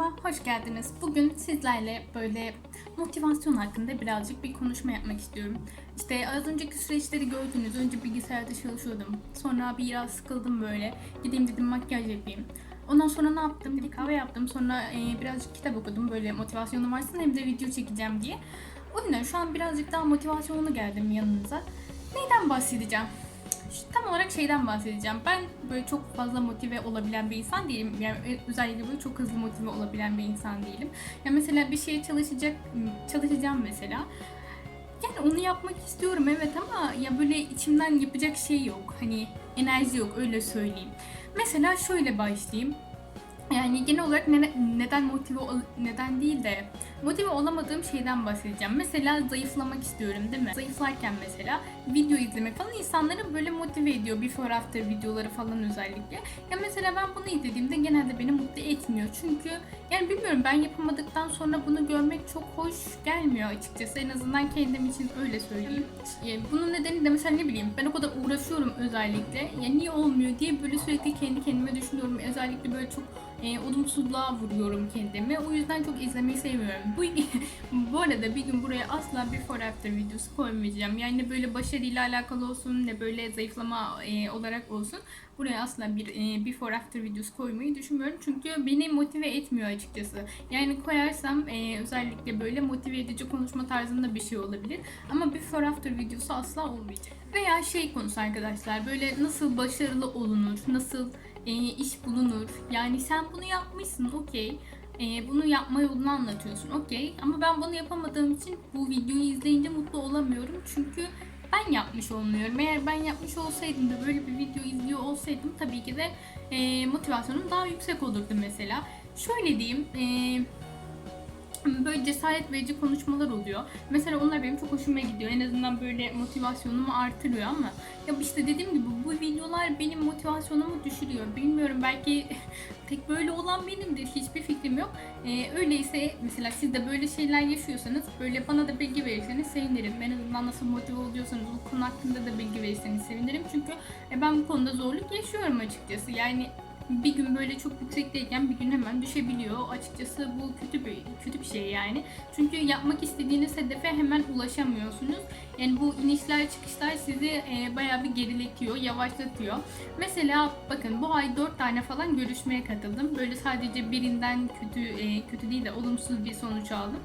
Kanalıma hoş geldiniz. Bugün sizlerle böyle motivasyon hakkında birazcık bir konuşma yapmak istiyorum. İşte az önceki süreçleri gördünüz. Önce bilgisayarda çalışıyordum. Sonra biraz sıkıldım böyle. Gideyim dedim makyaj yapayım. Ondan sonra ne yaptım? Bir kahve yaptım. Sonra e, birazcık kitap okudum. Böyle motivasyonum varsın hem de video çekeceğim diye. O yüzden şu an birazcık daha motivasyonlu geldim yanınıza. Neyden bahsedeceğim? Tam olarak şeyden bahsedeceğim. Ben böyle çok fazla motive olabilen bir insan değilim. Yani özellikle böyle çok hızlı motive olabilen bir insan değilim. Ya mesela bir şeye çalışacak çalışacağım mesela. Yani onu yapmak istiyorum evet ama ya böyle içimden yapacak şey yok. Hani enerji yok öyle söyleyeyim. Mesela şöyle başlayayım. Yani genel olarak ne- neden motive ol- neden değil de motive olamadığım şeyden bahsedeceğim. Mesela zayıflamak istiyorum değil mi? Zayıflarken mesela video izlemek falan insanları böyle motive ediyor. Before after videoları falan özellikle. Ya mesela ben bunu izlediğimde genelde beni mutlu etmiyor. Çünkü yani bilmiyorum ben yapamadıktan sonra bunu görmek çok hoş gelmiyor açıkçası. En azından kendim için öyle söyleyeyim. E, Bunun nedeni de mesela ne bileyim ben o kadar uğraşıyorum özellikle. Ya niye olmuyor diye böyle sürekli kendi kendime düşünüyorum. Özellikle böyle çok e, olumsuzluğa vuruyorum kendimi. O yüzden çok izlemeyi sevmiyorum. Bu, bu arada bir gün buraya asla before after videosu koymayacağım. Yani ne böyle başarıyla alakalı olsun ne böyle zayıflama e, olarak olsun. Buraya asla bir e, before after videosu koymayı düşünmüyorum. Çünkü beni motive etmiyor açıkçası. Yani koyarsam e, özellikle böyle motive edici konuşma tarzında bir şey olabilir. Ama before after videosu asla olmayacak. Veya şey konusu arkadaşlar böyle nasıl başarılı olunur, nasıl e, iş bulunur. Yani sen bunu yapmışsın okey. E, bunu yapma yolunu anlatıyorsun okey. Ama ben bunu yapamadığım için bu videoyu izleyince mutlu olamıyorum. Çünkü ben yapmış olmuyorum. Eğer ben yapmış olsaydım da böyle bir video izliyor olsaydım tabii ki de e, motivasyonum daha yüksek olurdu mesela. Şöyle diyeyim, e, böyle cesaret verici konuşmalar oluyor. Mesela onlar benim çok hoşuma gidiyor. En azından böyle motivasyonumu artırıyor ama ya işte dediğim gibi bu videolar benim motivasyonumu düşürüyor. Bilmiyorum belki tek böyle olan benimdir. Hiçbir fikrim yok. Ee, öyleyse mesela siz de böyle şeyler yaşıyorsanız böyle bana da bilgi verirseniz sevinirim. En azından nasıl motive oluyorsanız bu konu hakkında da bilgi verirseniz sevinirim. Çünkü e, ben bu konuda zorluk yaşıyorum açıkçası. Yani bir gün böyle çok yüksekteyken bir gün hemen düşebiliyor. Açıkçası bu kötü bir kötü bir şey yani. Çünkü yapmak istediğiniz hedefe hemen ulaşamıyorsunuz. Yani bu inişler çıkışlar sizi e, bayağı bir geriletiyor, yavaşlatıyor. Mesela bakın bu ay 4 tane falan görüşmeye katıldım. Böyle sadece birinden kötü e, kötü değil de olumsuz bir sonuç aldım.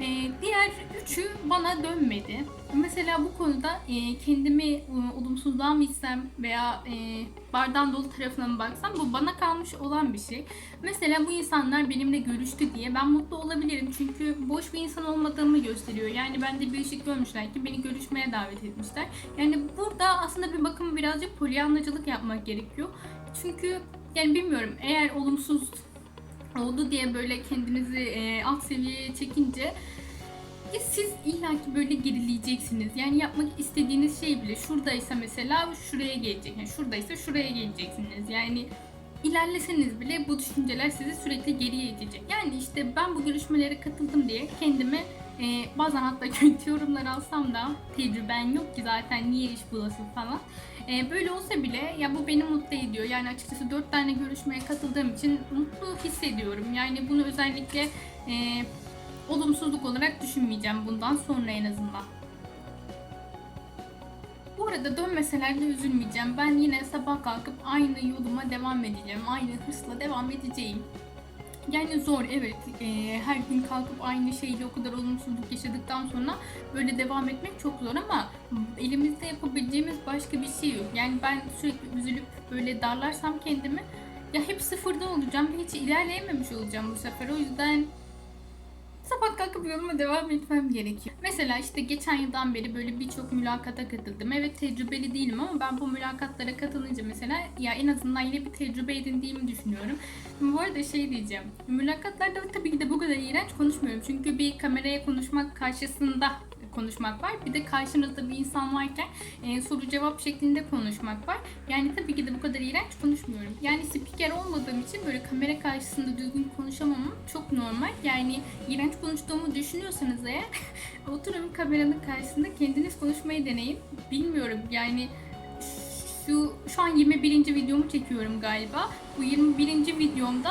E, diğer üçü bana dönmedi. Mesela bu konuda e, kendimi e, olumsuzluğa mı itsem veya e, bardağın dolu tarafına mı baksam bu bana kalmış olan bir şey. Mesela bu insanlar benimle görüştü diye ben mutlu olabilirim. Çünkü boş bir insan olmadığımı gösteriyor. Yani bende bir ışık görmüşler ki beni görüşmeye davet etmişler. Yani burada aslında bir bakım birazcık polyanlacılık yapmak gerekiyor. Çünkü yani bilmiyorum eğer olumsuz oldu diye böyle kendinizi e, alt seviyeye çekince ya siz illaki böyle gerileyeceksiniz. Yani yapmak istediğiniz şey bile şuradaysa mesela şuraya gelecek. Yani şuradaysa şuraya geleceksiniz. Yani ilerleseniz bile bu düşünceler sizi sürekli geriye itecek. Yani işte ben bu görüşmelere katıldım diye kendime e, bazen hatta kötü yorumlar alsam da tecrüben yok ki zaten niye iş bulasın falan. E, böyle olsa bile ya bu beni mutlu ediyor. Yani açıkçası 4 tane görüşmeye katıldığım için mutlu hissediyorum. Yani bunu özellikle e, olumsuzluk olarak düşünmeyeceğim bundan sonra en azından. Bu arada dönmeseler de üzülmeyeceğim. Ben yine sabah kalkıp aynı yoluma devam edeceğim. Aynı hırsla devam edeceğim. Yani zor evet. Ee, her gün kalkıp aynı şeyle o kadar olumsuzluk yaşadıktan sonra böyle devam etmek çok zor ama elimizde yapabileceğimiz başka bir şey yok. Yani ben sürekli üzülüp böyle darlarsam kendimi ya hep sıfırda olacağım. Hiç ilerleyememiş olacağım bu sefer. O yüzden sabah kalkıp yoluma devam etmem gerekiyor. Mesela işte geçen yıldan beri böyle birçok mülakata katıldım. Evet tecrübeli değilim ama ben bu mülakatlara katılınca mesela ya en azından yine bir tecrübe edindiğimi düşünüyorum. Bu arada şey diyeceğim. Mülakatlarda tabii ki de bu kadar iğrenç konuşmuyorum. Çünkü bir kameraya konuşmak karşısında konuşmak var. Bir de karşınızda bir insan varken e, soru cevap şeklinde konuşmak var. Yani tabii ki de bu kadar iğrenç konuşmuyorum. Yani spiker olmadığım için böyle kamera karşısında düzgün konuşamamam çok normal. Yani iğrenç konuştuğumu düşünüyorsanız eğer oturun kameranın karşısında kendiniz konuşmayı deneyin. Bilmiyorum yani şu şu an 21. videomu çekiyorum galiba. Bu 21. videomda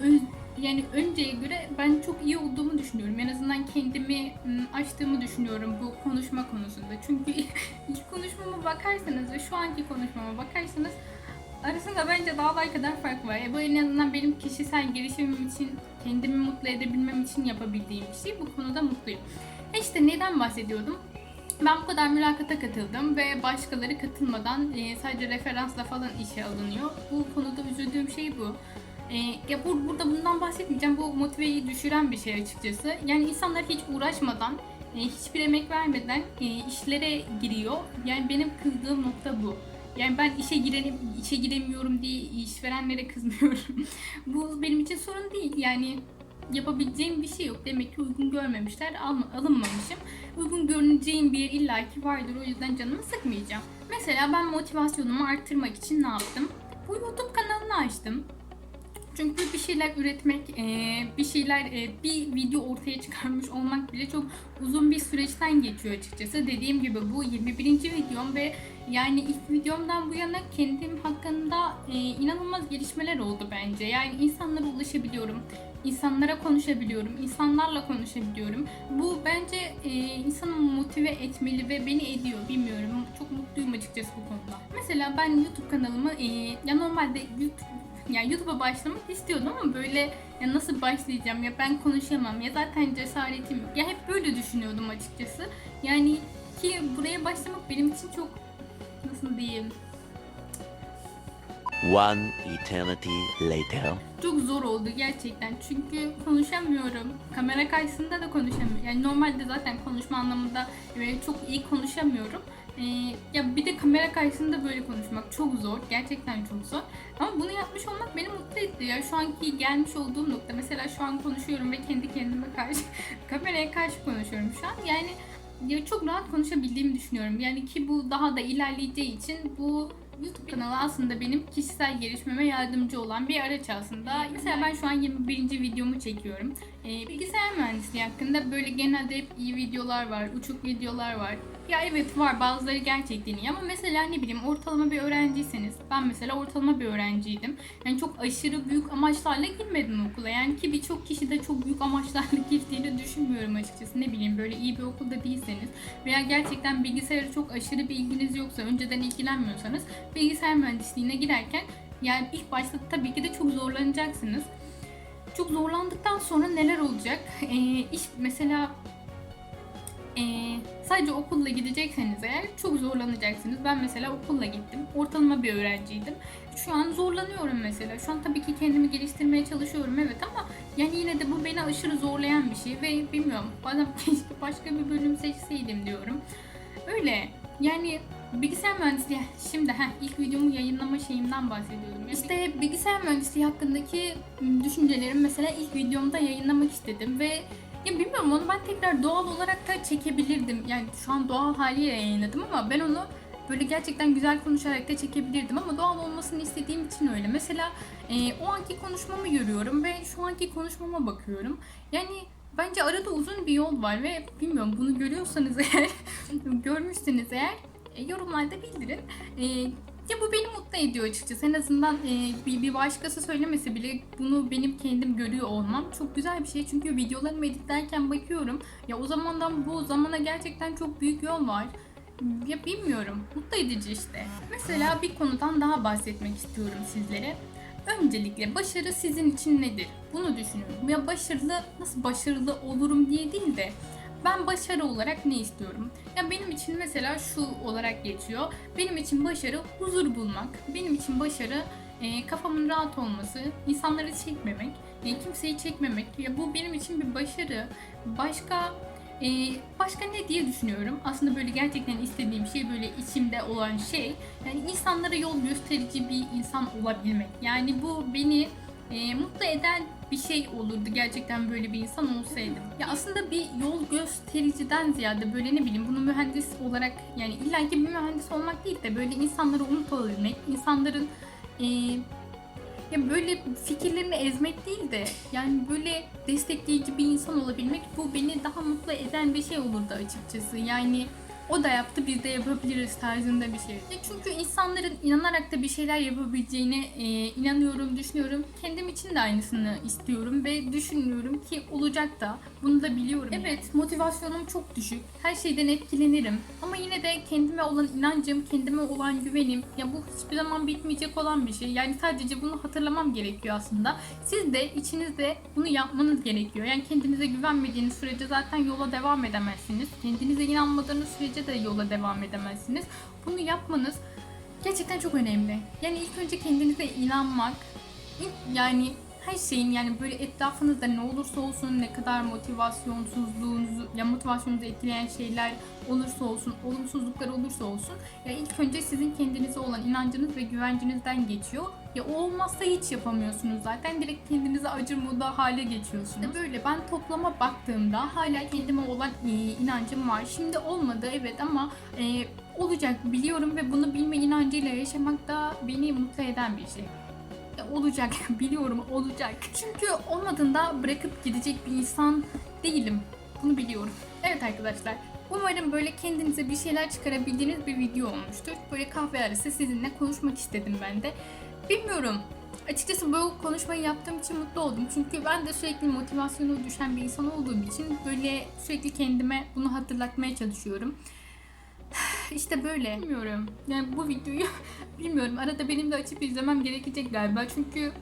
ön- yani önceye göre ben çok iyi olduğumu düşünüyorum. En azından kendimi ım, açtığımı düşünüyorum bu konuşma konusunda. Çünkü ilk konuşmama bakarsanız ve şu anki konuşmama bakarsanız arasında bence dağlar kadar fark var. E bu en azından benim kişisel gelişimim için, kendimi mutlu edebilmem için yapabildiğim bir şey. Bu konuda mutluyum. E işte neden bahsediyordum? Ben bu kadar mülakata katıldım ve başkaları katılmadan e, sadece referansla falan işe alınıyor. Bu konuda üzüldüğüm şey bu. E, ya bu, burada bundan bahsetmeyeceğim. Bu motiveyi düşüren bir şey açıkçası. Yani insanlar hiç uğraşmadan, e, hiçbir emek vermeden e, işlere giriyor. Yani benim kızdığım nokta bu. Yani ben işe girenim, işe giremiyorum diye işverenlere kızmıyorum. bu benim için sorun değil. Yani yapabileceğim bir şey yok. Demek ki uygun görmemişler, alma, alınmamışım. Uygun görüneceğim bir yer illaki vardır. O yüzden canımı sıkmayacağım. Mesela ben motivasyonumu arttırmak için ne yaptım? Bu YouTube kanalını açtım. Çünkü bir şeyler üretmek, eee, bir şeyler, eee, bir video ortaya çıkarmış olmak bile çok uzun bir süreçten geçiyor açıkçası. Dediğim gibi bu 21. videom ve yani ilk videomdan bu yana kendim hakkında eee, inanılmaz gelişmeler oldu bence. Yani insanlara ulaşabiliyorum, insanlara konuşabiliyorum, insanlarla konuşabiliyorum. Bu bence insanı motive etmeli ve beni ediyor. Bilmiyorum. Çok mutluyum açıkçası bu konuda. Mesela ben YouTube kanalımı ya normalde YouTube yani YouTube'a başlamak istiyordum ama böyle ya nasıl başlayacağım ya ben konuşamam ya zaten cesaretim yok. Ya hep böyle düşünüyordum açıkçası. Yani ki buraya başlamak benim için çok nasıl diyeyim One eternity later. çok zor oldu gerçekten. Çünkü konuşamıyorum. Kamera karşısında da konuşamıyorum. Yani normalde zaten konuşma anlamında böyle çok iyi konuşamıyorum. Ee, ya bir de kamera karşısında böyle konuşmak çok zor. Gerçekten çok zor. Ama bunu yapmış olmak beni mutlu etti. Ya şu anki gelmiş olduğum nokta. Mesela şu an konuşuyorum ve kendi kendime karşı kameraya karşı konuşuyorum şu an. Yani ya çok rahat konuşabildiğimi düşünüyorum. Yani ki bu daha da ilerleyeceği için bu YouTube kanalı aslında benim kişisel gelişmeme yardımcı olan bir araç aslında. Mesela ben şu an 21. videomu çekiyorum. Ee, bilgisayar mühendisliği hakkında böyle genelde hep iyi videolar var, uçuk videolar var. Ya evet var bazıları gerçekten iyi ama mesela ne bileyim ortalama bir öğrenciyseniz ben mesela ortalama bir öğrenciydim. Yani çok aşırı büyük amaçlarla girmedim okula. Yani ki birçok kişi de çok büyük amaçlarla girdiğini düşünmüyorum açıkçası. Ne bileyim böyle iyi bir okulda değilseniz veya gerçekten bilgisayara çok aşırı bir ilginiz yoksa önceden ilgilenmiyorsanız bilgisayar mühendisliğine girerken yani ilk başta tabii ki de çok zorlanacaksınız. Çok zorlandıktan sonra neler olacak? Ee, iş mesela ee, sadece okulla gidecekseniz eğer çok zorlanacaksınız. Ben mesela okulla gittim. Ortalama bir öğrenciydim. Şu an zorlanıyorum mesela. Şu an tabii ki kendimi geliştirmeye çalışıyorum evet ama yani yine de bu beni aşırı zorlayan bir şey ve bilmiyorum bazen keşke başka bir bölüm seçseydim diyorum. Öyle yani bilgisayar mühendisliği şimdi heh, ilk videomu yayınlama şeyimden bahsediyorum. İşte bilgisayar mühendisliği hakkındaki düşüncelerimi mesela ilk videomda yayınlamak istedim ve ya bilmiyorum onu ben tekrar doğal olarak da çekebilirdim. Yani şu an doğal haliyle yayınladım ama ben onu böyle gerçekten güzel konuşarak da çekebilirdim ama doğal olmasını istediğim için öyle. Mesela e, o anki konuşmamı görüyorum ve şu anki konuşmama bakıyorum. Yani bence arada uzun bir yol var ve bilmiyorum bunu görüyorsanız eğer, görmüşseniz eğer e, yorumlarda bildirin. E, ya bu beni mutlu ediyor açıkçası. En azından e, bir, bir başkası söylemese bile bunu benim kendim görüyor olmam çok güzel bir şey. Çünkü videolarımı editlerken bakıyorum. Ya o zamandan bu zamana gerçekten çok büyük yol var. Ya bilmiyorum. Mutlu edici işte. Mesela bir konudan daha bahsetmek istiyorum sizlere. Öncelikle başarı sizin için nedir? Bunu düşünüyorum. Ya başarılı nasıl başarılı olurum diye değil de ben başarı olarak ne istiyorum? Ya benim için mesela şu olarak geçiyor. Benim için başarı huzur bulmak. Benim için başarı e, kafamın rahat olması, insanları çekmemek, e, kimseyi çekmemek. Ya bu benim için bir başarı. Başka e, başka ne diye düşünüyorum. Aslında böyle gerçekten istediğim şey böyle içimde olan şey. Yani insanlara yol gösterici bir insan olabilmek. Yani bu beni e, mutlu eden bir şey olurdu gerçekten böyle bir insan olsaydım. Ya aslında bir yol göstericiden ziyade böyle ne bileyim bunu mühendis olarak yani illa ki bir mühendis olmak değil de böyle insanları umut olabilmek, insanların e, ya böyle fikirlerini ezmek değil de yani böyle destekleyici bir insan olabilmek bu beni daha mutlu eden bir şey olurdu açıkçası. Yani o da yaptı biz de yapabiliriz tarzında bir şey. Ya çünkü insanların inanarak da bir şeyler yapabileceğine e, inanıyorum, düşünüyorum. Kendim için de aynısını istiyorum ve düşünüyorum ki olacak da. Bunu da biliyorum. Evet, motivasyonum çok düşük. Her şeyden etkilenirim. Ama yine de kendime olan inancım, kendime olan güvenim ya bu hiçbir zaman bitmeyecek olan bir şey. Yani sadece bunu hatırlamam gerekiyor aslında. Siz de içinizde bunu yapmanız gerekiyor. Yani kendinize güvenmediğiniz sürece zaten yola devam edemezsiniz. Kendinize inanmadığınız sürece de yola devam edemezsiniz. Bunu yapmanız gerçekten çok önemli. Yani ilk önce kendinize inanmak, yani her şeyin yani böyle etrafınızda ne olursa olsun ne kadar motivasyonsuzluğunuzu ya motivasyonunuzu etkileyen şeyler olursa olsun, olumsuzluklar olursa olsun ya ilk önce sizin kendinize olan inancınız ve güvencinizden geçiyor. Ya o olmazsa hiç yapamıyorsunuz zaten. Direkt kendinize acır moda hale geçiyorsunuz. İşte böyle ben toplama baktığımda hala kendime olan e, inancım var. Şimdi olmadı evet ama e, olacak biliyorum ve bunu bilme inancıyla yaşamak da beni mutlu eden bir şey. Olacak biliyorum olacak. Çünkü olmadığında bırakıp gidecek bir insan değilim. Bunu biliyorum. Evet arkadaşlar. Umarım böyle kendinize bir şeyler çıkarabildiğiniz bir video olmuştur. Böyle kahve arası sizinle konuşmak istedim ben de. Bilmiyorum. Açıkçası bu konuşmayı yaptığım için mutlu oldum. Çünkü ben de sürekli motivasyonu düşen bir insan olduğum için böyle sürekli kendime bunu hatırlatmaya çalışıyorum. İşte böyle. Bilmiyorum. Yani bu videoyu bilmiyorum. Arada benim de açıp izlemem gerekecek galiba. Çünkü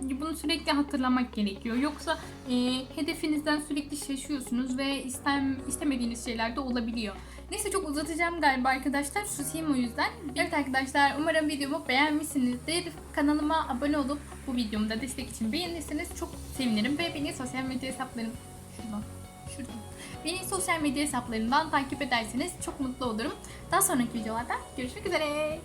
bunu sürekli hatırlamak gerekiyor. Yoksa e, hedefinizden sürekli şaşıyorsunuz ve istem istemediğiniz şeyler de olabiliyor. Neyse çok uzatacağım galiba arkadaşlar. Susayım o yüzden. Evet arkadaşlar umarım videomu beğenmişsinizdir. Kanalıma abone olup bu videomu da destek için beğenirseniz çok sevinirim. Ve beni sosyal medya hesaplarım... Şuradan. Beni sosyal medya hesaplarından takip ederseniz çok mutlu olurum. Daha sonraki videolarda görüşmek üzere.